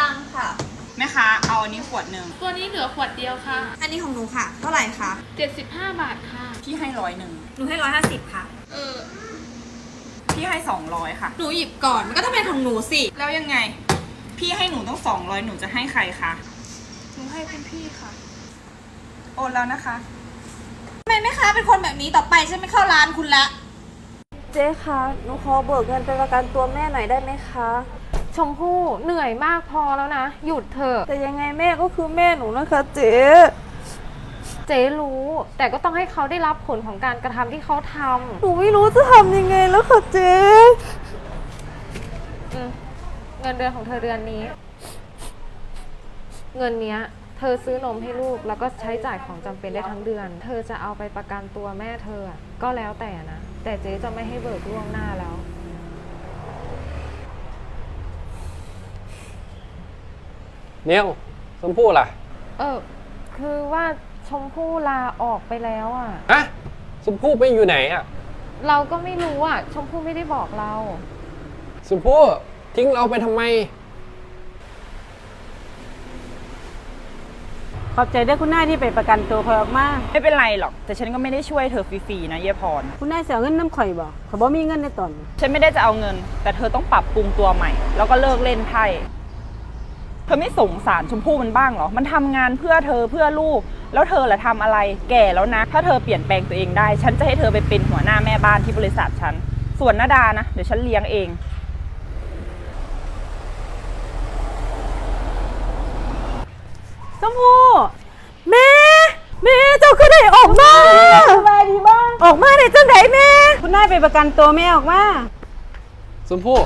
ตังค่ะ แม่ค้าเอาอันนี้ขวดหนึ่งตัวนี้เหลือขวดเดียวค่ะ อันนี้ของหนูค่ะ เท่าไหร่คะ 75 บาทค่ะ พี่ให้ร้อยหนึ่งหนูให้ร้อยห้าสิบค่ะ เออ พี่ให้สองร้อยค่ะ หนูหยิบก่อน มันก็ต้องเป็นของหนูสิ แล้วยังไง พี่ให้หนูต้องสองร้อยหนูจะให้ใครคะหนูให้คุณพี่ค่ะ โอนแล้วนะคะทำไมแม่ค้าเป็นคนแบบนี้ต่อไปฉันไม่เข้าร้านคุณละ เจ๊คะ หนูขอเบิกเงินไปประกันตัวแม่หน่อยได้ไหมคะ ชมพู่เหนื่อยมากพอแล้วนะ หยุดเถอะแต่ยังไงแม่ก็คือแม่หนูนะคะเจ๊เจ๊รู้ แต่ก็ต้องให้เขาได้รับผลของการกระทำที่เขาทหนูไม่รู้จะทำยังไงแล้วค่ะเจ๊ำอืมเงินเดือนของเธอเดือนนี้ เงินเนี้ย เธอซื้อนมให้ลูกแล้วก็ใช้จ่ายของจำเป็นได้ทั้งเดือน เธอจะเอาไปประกันตัวแม่เธออะก็แล้วแต่นะ แต่เจ๊จะไม่ให้เบิกล่วงหน้าแล้ว เนียวชมพู่ล่ะเออ คือว่าชมพู่ลาออกไปแล้วอะ ฮะชมพู่ไปอยู่ไหนอะเราก็ไม่รู้อะ ชมพู่ไม่ได้บอกเรา ชมพู่ทิ้งเราไปทำไม ขอบใจเด้อคุณนายที่ไปประกันตัวคอยออกมาไม่เป็นไรหรอก แต่ฉันก็ไม่ได้ช่วยเธอฟรีๆนะเยายพร คุณนายเสียเงินน้ำข่อยบ่ข่อยบ่มีเงินในตอนนี้ฉันไม่ได้จะเอาเงิน แต่เธอต้องปรับปรุงตัวใหม่ แล้วก็เลิกเล่นไพ่เธอไม่สงสารชมพู่มันบ้างเหรอ มันทำงานเพื่อเธอเพื่อลูก แล้วเธอล่ะทำอะไร แก่แล้วนะ ถ้าเธอเปลี่ยนแปลงตัวเองได้ ฉันจะให้เธอไปเป็นหัวหน้าแม่บ้านที่บริษัทฉัน ส่วนนาดานะ เดี๋ยวฉันเลี้ยงเอง ชมพู่แม่แม่เจ้าคือได้ออกมาสบายดีบ้างออกมาได้จังไดแม่คุณนายไปประกันตัวแม่ออกมาชมพู่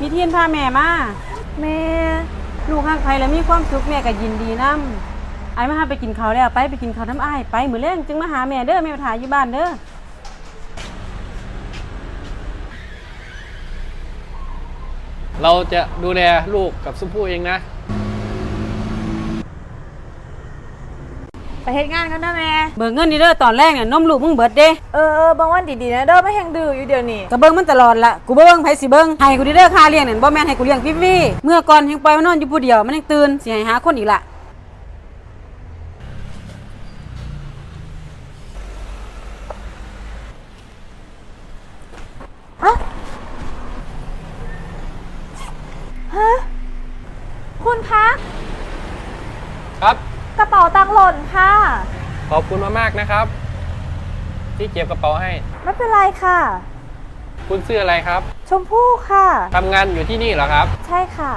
มีเทียนพาแม่มา แม่ลูกหักใครแล้วมีความสุขแม่ก็ยินดีนํไอ้มาหาไปกินข้าวแล้วไปไปกินข้าวน้ำอ้ายไปมื้อแรงจึงมาหาแม่เด้อแม่มาถ่ายอยู่บ้านเด้อเราจะดูแลลูกกับชมพู่เองนะ ไปเฮ็ดงานกันนะแม่ เบิกเงินนี่เด้อตอนแรกน่ะนมลูกมึงเบิดเด้เออเออบางวันดีๆนะเด้อไม่แห้งดื้ออยู่เดี๋ยวนี้ก็เบิ่งมันตลอดละกูบ่เบิ่งไผสิเบิ่งให้กูดิเด้อค่าเลี้ยงนั่นบ่แม่นให้กูเลี้ยงฟรีๆเมื่อก่อนแฮงปล่อยมันนอนอยู่ผู้เดียวมันยังตื่นสิให้หาคนอีกละคุณคะ ครับกระเป๋าตังค์หล่นค่ะ ขอบคุณมากๆนะครับ ที่เก็บกระเป๋าให้ ไม่เป็นไรค่ะ คุณชื่ออะไรครับชมพู่ค่ะ ทำงานอยู่ที่นี่เหรอครับ ใช่ค่ะ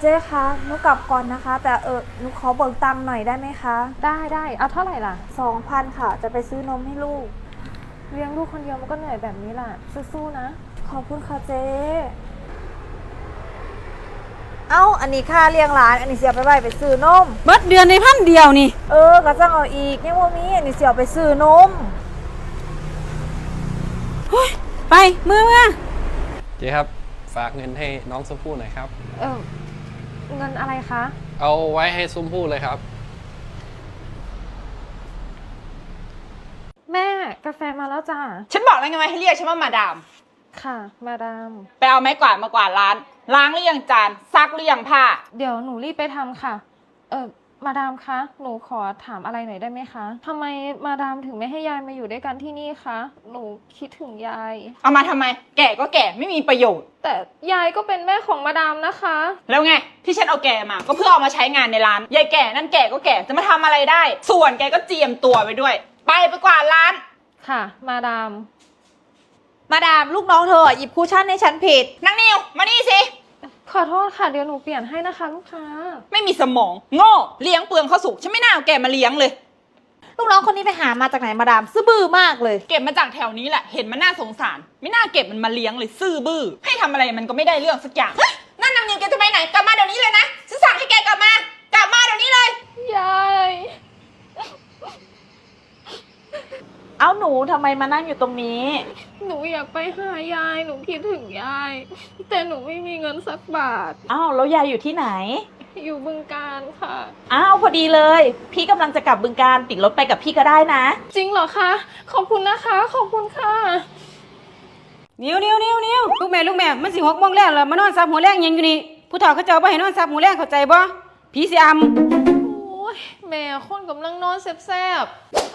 เจ๊คะหนูกลับก่อนนะคะ แต่เออหนูขอเบิกตังค์หน่อยได้ไหมคะได้ได้เอาเท่าไหร่ล่ะ สองพันค่ะ จะไปซื้อนมให้ลูก เลี้ยงลูกคนเดียวมันก็เหนื่อยแบบนี้แหละสู้ๆนะ ขอบคุณค่ะเจ๊ เอ้า อันนี้ค่าเลี้ยงหลาน อันนี้เสียไปไว้ไปซื้อนม เบิดเดือนในพันเดียวนี่ เออก็จังเอาอีกยังว่ามีอันนี้เสียไปซื้อนมไปมือมาเจ๊ครับ ฝากเงินให้น้องชมพู่หน่อยครับ เออเงินอะไรคะ เอาไว้ให้ชมพู่เลยครับ แม่กาแฟมาแล้วจ้าฉันบอกแล้วไงว่าให้เรียกฉันว่ามาดาม ค่ะ มาดาม ไปเอาไม้กวาดมากวาดร้าน ล้างหรือยังจานซักหรือยังผ้า เดี๋ยวหนูรีบไปทำค่ะ เออมาดามคะ หนูขอถามอะไรหน่อยได้ไหมคะทำไมมาดามถึงไม่ให้ยายมาอยู่ด้วยกันที่นี่คะ หนูคิดถึงยาย เอามาทำไม แก่ก็แก่ไม่มีประโยชน์ แต่ยายก็เป็นแม่ของมาดามนะคะ แล้วไง ที่ฉันเอาแกมา ก็เพื่อเอามาใช้งานในร้านยายแก่นั่นแก่ก็แก่จะมาทำอะไรได้ ส่วนแกก็เจียมตัวไปด้วย ไปไปกวาดร้าน ค่ะ มาดาม มาดามลูกน้องเธอหยิบคูชั่นให้ฉันผิด นางนิว มานี่สิ ขอโทษค่ะเดี๋ยวหนูเปลี่ยนให้นะคะลูกค้า ไม่มีสมอง โง่ เลี้ยงเปลืองข้าวสุก ฉันไม่น่าเอาแกมาเลี้ยงเลย ลูกน้องคนนี้ไปหามาจากไหนมาดามซื่อบื้อมากเลย เก็บมาจากแถวนี้แหละ เห็นมันน่าสงสาร ไม่น่าเก็บมันมาเลี้ยงเลย ซื่อบื้อ ให้ทำอะไรมันก็ไม่ได้เรื่องสักอย่าง เฮ้ย นั่นนางนิวแกจะไปไหน กลับมาเดี๋ยวนี้เลยนะ ฉันสั่งให้แกกลับมา กลับมาเดี๋ยวนี้เลย ยาย เอาหนูทำไมมานั่งอยู่ตรงนี้ หนูอยากไปหายาย หนูคิดถึงยาย แต่หนูไม่มีเงินสักบาท อ้าวแล้วยายอยู่ที่ไหน อยู่บึงการค่ะ อ้าวพอดีเลย พี่กำลังจะกลับบึงการติดรถไปกับพี่ก็ได้นะ จริงเหรอคะ ขอบคุณนะคะ ขอบคุณค่ะ นิ้วนิ้วนิ้วนิ้วลูกแม่ลูกแม่มันสิหกโมงแล้วเหรอมานอนซับหัวแรงยังอยู่นี่ผู้เฒ่าเขาเจ้าบ่ให้นอนซับหัวแรงเข้าใจบ่ผีสิอำโอ้ ยแม่คนกำลังนอนแซบ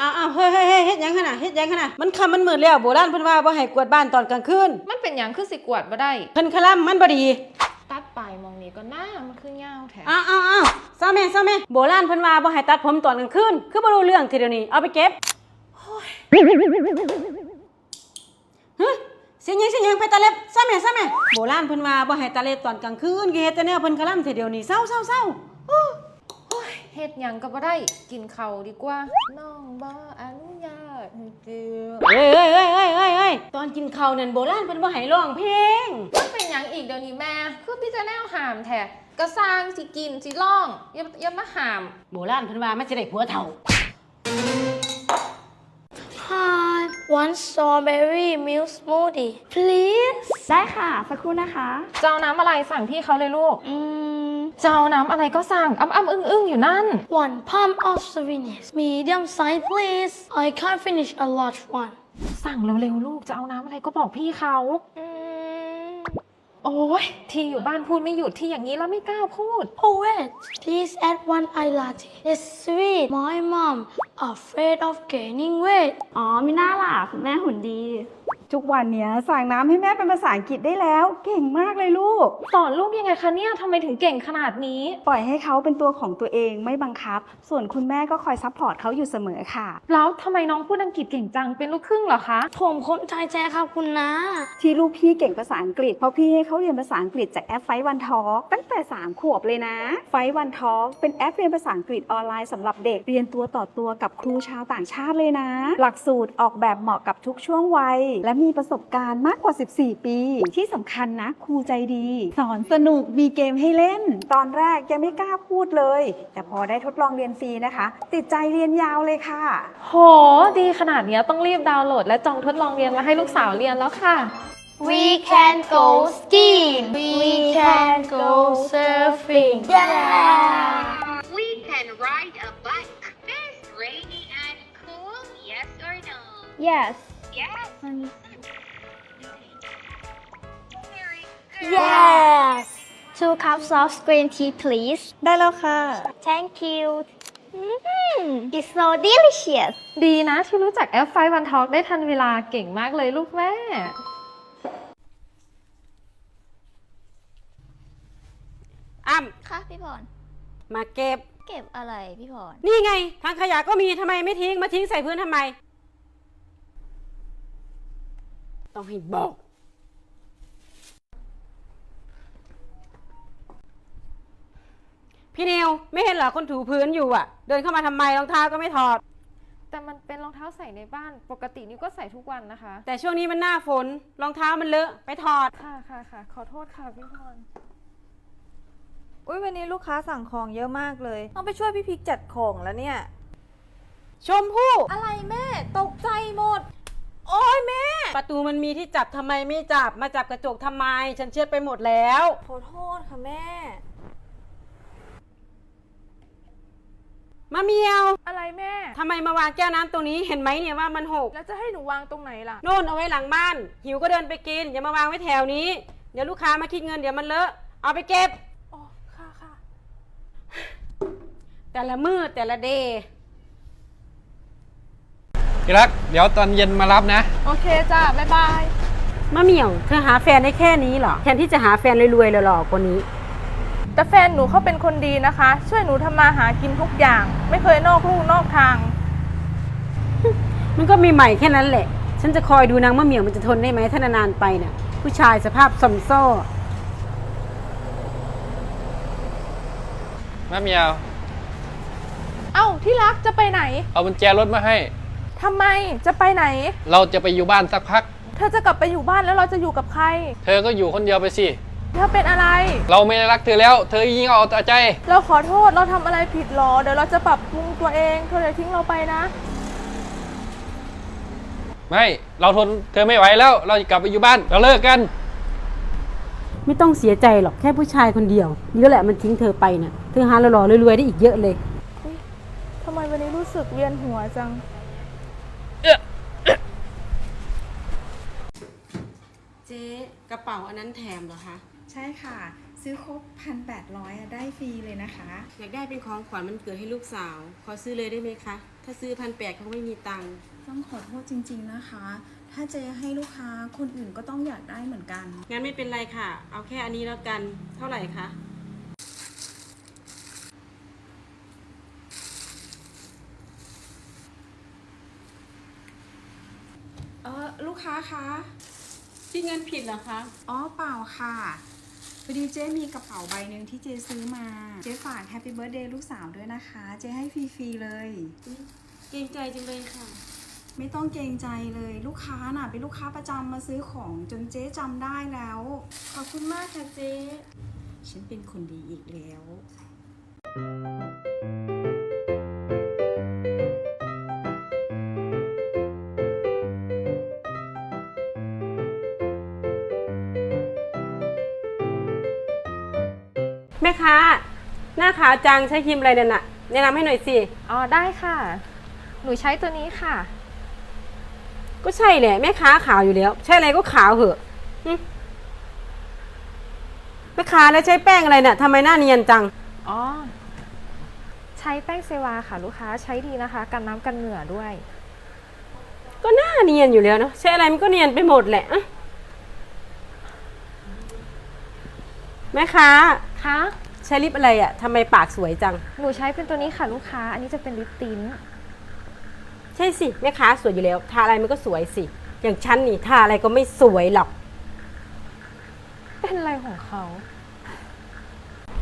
อ้าวอ้าวเฮ้ยเฮ้ยเฮ้ยเฮ็ดหยังขนาดเฮ็ดหยังขนาดมันคำมันมืดแล้วโบราณเพิ่นว่าบ่ให้กวาดบ้านตอนกลางคืนๆมันเป็นอย่างคือสิกวดบ่ได้เพิ่นคลั่มมันบ่ดีตัดปลายมองนี้ก็น่ามันคือเงาวแท้อ้าวอ้าวอ้าวเศร้าแม่เศร้าแม่โบราณเพิ่นว่าบ่ให้ตัดผมตอนกลางคืนคือบ่รู้เรื่องทีเดียวนี้เอาไปเก็บฮะเสียงหยังเสียงหยังไปตาเล็บเศร้าแม่เศร้าแม่โบราณเพิ่นว่าบ่ให้ตาเล็บตอนกลางคืนก็เฮ็ดแต่แนวเพิ่นคลั่มทีเดียวนี้เศร้าเศร้าเศร้า เฮ็ดหยังก็บ่ได้ กินข้าวดีกว่า น้องบ่อนุญาตให้เจือเอ้ยเอ้ยเอ้ยเอ้ยเอ้ยเอ้ยตอนกินข้าวนั่นโบราณเพิ่นบ่ให้ร้องเพลง มันเป็นหยังอีกเดี๋ยวนี้แม่ คือพี่จะแนวหามแท้ก็สร้างสิกินสิร้องอย่าอย่ามาหาม โบราณเพิ่นว่ามันจะได้ผัวเฒ่า one strawberry milk smoothie please ได้ค่ะ สักครู่นะคะ จะเอาน้ำอะไรสั่งพี่เขาเลยลูก อืม จะเอาน้ำอะไรก็สั่งอ้ำอ้ำอึ้งอึ้งอยู่นั่น one pump of sweetness medium size please I can't finish a large one สั่งเร็วๆลูก จะเอาน้ำอะไรก็บอกพี่เขา อืม โอ้ยที่อยู่บ้านพูดไม่หยุดที่อย่างนี้แล้วไม่กล้าพูด oh wait please add one eye latte it's sweet my mom afraid of gaining weight อ๋อ มีหน้าล่ะคุณแม่หุ่นดี ทุกวันเนี้ยสั่งน้ำให้แม่เป็นภาษาอังกฤษได้แล้ว เก่งมากเลยลูก สอนลูกยังไงคะเนี่ยทำไมถึงเก่งขนาดนี้ ปล่อยให้เขาเป็นตัวของตัวเองไม่บังคับ ส่วนคุณแม่ก็คอยซัพพอร์ตเขาอยู่เสมอค่ะ แล้วทำไมน้องพูดอังกฤษเก่งจังเป็นลูกครึ่งเหรอคะ ผมคนไทยแท้ครับคุณนะ ที่ลูกพี่เก่งภาษาอังกฤษเพราะพี่ให้เขาเรียนภาษาอังกฤษจากแอปไฟวันทอตั้งแต่ 3 ขวบเลยนะ ไฟวันทอเป็นแอปเรียนภาษาอังกฤษออนไลน์สำหรับเด็กเรียนตัวต่อตัวกับครูชาวต่างชาติเลยนะ หลักสูตรออกแบบเหมาะกับทุกช่วงวัยและมีประสบการณ์มากกว่า 14 ปี ที่สำคัญนะครูใจดี สอนสนุกมีเกมให้เล่น ตอนแรกยังไม่กล้าพูดเลย แต่พอได้ทดลองเรียนฟรีนะคะ ติดใจเรียนยาวเลยค่ะ โห ดีขนาดเนี้ยต้องรีบดาวน์โหลด และจองทดลองเรียนมาให้ลูกสาวเรียนแล้วค่ะ We can go skiing We can go surfing yeah We can ride a bike. Best rainy and cool, yes or no? yes Yes. Very good. yes two cups of green tea please ได้แล้วค่ะ thank you it's so delicious ดีนะที่รู้จักแอปไฟวันทอกได้ทันเวลาเก่งมากเลยลูกแม่ อ้ำค่ะพี่พร มาเก็บ เก็บอะไรพี่พร นี่ไงทางขยะก็มีทำไมไม่ทิ้ง มาทิ้งใส่พื้นทำไม ต้องให้บอก พี่นิวไม่เห็นเหรอคนถูพื้นอยู่อะ เดินเข้ามาทำไมรองเท้าก็ไม่ถอด แต่มันเป็นรองเท้าใส่ในบ้าน ปกตินิ้วก็ใส่ทุกวันนะคะ แต่ช่วงนี้มันหน้าฝนรองเท้ามันเลอะไปถอด ค่ะค่ะค่ะ ขอโทษค่ะพี่พร อุ้ยวันนี้ลูกค้าสั่งของเยอะมากเลย ต้องไปช่วยพี่พิกจัดของแล้วเนี่ย ชมพู่อะไรแม่ ตกใจหมด โอ้ยแม่ ประตูมันมีที่จับทำไมไม่จับ มาจับกระจกทำไม ฉันเช็ดไปหมดแล้ว ขอโทษค่ะแม่ มาเมียวอะไรแม่ ทำไมมาวางแก้วน้ำตรงนี้เห็นไหมเนี่ยว่ามันหกแล้วจะให้หนูวางตรงไหนล่ะโน่นเอาไว้หลังบ้าน หิวก็เดินไปกิน อย่ามาวางไว้แถวนี้ เดี๋ยวลูกค้ามาคิดเงินเดี๋ยวมันเลอะ เอาไปเก็บ อ๋อ ค่ะค่ะแต่ละมือแต่ละเดย์ ที่รักเดี๋ยวตอนเย็นมารับนะ โอเคจ้าบ๊ายบายมะเหมี่ยวเธอหาแฟนได้แค่นี้เหรอแทนที่จะหาแฟนรวยๆหล่อๆกว่านี้ แต่แฟนหนูเขาเป็นคนดีนะคะ ช่วยหนูทำมาหากินทุกอย่าง ไม่เคยนอกลู่นอกทาง มันก็มีใหม่แค่นั้นแหละ ฉันจะคอยดูนางมะเหมี่ยวมันจะทนได้ไหมถ้านานๆไปน่ะ ผู้ชายสภาพสมโซ่แม่เมียว เอ้าที่รักจะไปไหน เอากุญแจรถมาให้ ทำไมจะไปไหน เราจะไปอยู่บ้านสักพัก เธอจะกลับไปอยู่บ้านแล้วเราจะอยู่กับใคร เธอก็อยู่คนเดียวไปสิ เธอเป็นอะไร เราไม่ได้รักเธอแล้ว เธอยิ่งเอาแต่ใจ เราขอโทษเราทำอะไรผิดหรอ เดี๋ยวเราจะปรับปรุงตัวเอง เธออย่าทิ้งเราไปนะ ไม่ เราทนเธอไม่ไหวแล้ว เราจะกลับไปอยู่บ้าน เราเลิกกัน ไม่ต้องเสียใจหรอกแค่ผู้ชายคนเดียวนี่แหละมันทิ้งเธอไปน่ะเธอหาหล่อๆรวยๆได้อีกเยอะเลย ทำไมวันนี้รู้สึกเวียนหัวจัง กระเป๋าอันนั้นแถมเหรอคะ ใช่ค่ะ ซื้อครบ 1,800ได้ฟรีเลยนะคะ อยากได้เป็นของขวัญมันเกิดให้ลูกสาว ขอซื้อเลยได้ไหมคะ ถ้าซื้อพันแปดเขาไม่มีตังค์ ต้องขอโทษจริงๆนะคะ ถ้าเจให้ลูกค้าคนอื่นก็ต้องอยากได้เหมือนกัน งั้นไม่เป็นไรค่ะ เอาแค่อันนี้แล้วกัน เท่าไหร่คะ เออลูกค้าคะ ที่เงินผิดเหรอคะ อ๋อเปล่าค่ะพอดีเจ๊มีกระเป๋าใบหนึ่งที่เจ๊ซื้อมา เจ๊ฝากแฮปปี้เบิร์ดเดย์ลูกสาวด้วยนะคะ เจ๊ให้ฟรีๆเลย เกรงใจจังเลยค่ะ ไม่ต้องเกรงใจเลยลูกค้าน่ะเป็นลูกค้าประจำมาซื้อของจนเจ๊จำได้แล้ว ขอบคุณมากค่ะเจ๊ ฉันเป็นคนดีอีกแล้ว ค้า หน้าขาวจังใช้ครีมอะไรเนี่ยน่ะแนะนำให้หน่อยสิ อ๋อได้ค่ะ หนูใช้ตัวนี้ค่ะ ก็ใช่แหละแม่ค้าขาวอยู่แล้ว ใช่อะไรก็ขาวเหอะหึแม่ค้าแล้วใช้แป้งอะไรเนี่ยทำไมหน้าเนียนจัง อ๋อ ใช้แป้งเซวาค่ะ ลูกค้าใช้ดีนะคะ กันน้ำกันเหงื่อด้วย ก็หน้าเนียนอยู่แล้วเนาะใช้อะไรมันก็เนียนไปหมดแหละอะแม่ค้า คะ ใช้ลิปอะไรอะ่ะทำไมปากสวยจัง หนูใช้เป็นตัวนี้ค่ะลูกค้า อันนี้จะเป็นลิปติ้นใช่สิแม่ค้าสวยอยู่แล้ว ทาอะไรมันก็สวยสิ อย่างฉันนี่ทาอะไรก็ไม่สวยหรอก เป็นอะไรของเขา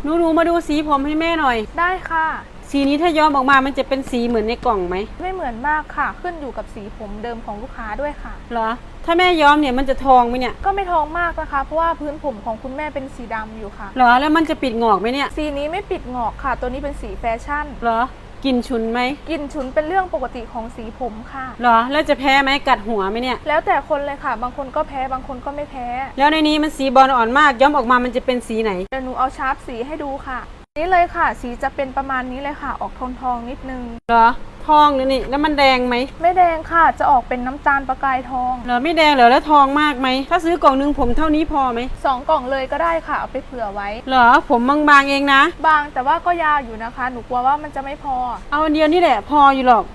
หนูหนูมาดูสีผมให้แม่หน่อย ได้ค่ะ สีนี้ถ้าย้อมออกมามันจะเป็นสีเหมือนในกล่องไหมไม่เหมือนมากค่ะ ขึ้นอยู่กับสีผมเดิมของลูกค้าด้วยค่ะ เหรอ ถ้าแม่ย้อมเนี่ยมันจะทองไหมเนี่ย ก็ไม่ทองมากนะคะ เพราะว่าพื้นผมของคุณแม่เป็นสีดำอยู่ค่ะ เหรอ แล้วมันจะปิดงอกไหมเนี่ย สีนี้ไม่ปิดงอกค่ะ ตัวนี้เป็นสีแฟชั่น เหรอ กินฉุนไหม กลิ่นฉุนเป็นเรื่องปกติของสีผมค่ะ เหรอ แล้วจะแพ้ไหมกัดหัวไหมเนี่ย แล้วแต่คนเลยค่ะ บางคนก็แพ้บางคนก็ไม่แพ้แล้วในนี้มันสีบอลอ่อนมากย้อมออกมามันจะเป็นสีไหน เดี๋ยวหนูเอาชาร์ปสีให้ดูค่ะ นี่เลยค่ะ สีจะเป็นประมาณนี้เลยค่ะ ออกทองทองๆนิดนึง เหรอ ทองเลยนี่แล้วมันแดงไหม ไม่แดงค่ะ จะออกเป็นน้ำตาลประกายทองเหรอไม่แดงเหรอแล้วทองมากไหม ถ้าซื้อกล่องหนึงผมเท่านี้พอไหมสองกล่องเลยก็ได้ค่ะ เอาไปเผื่อไว้ เหรอผมบางๆเองนะ บางแต่ว่าก็ยาวอยู่นะคะ หนูกลัวว่ามันจะไม่พอ เอาอันเดียวนี่แหละพออยู่หรอก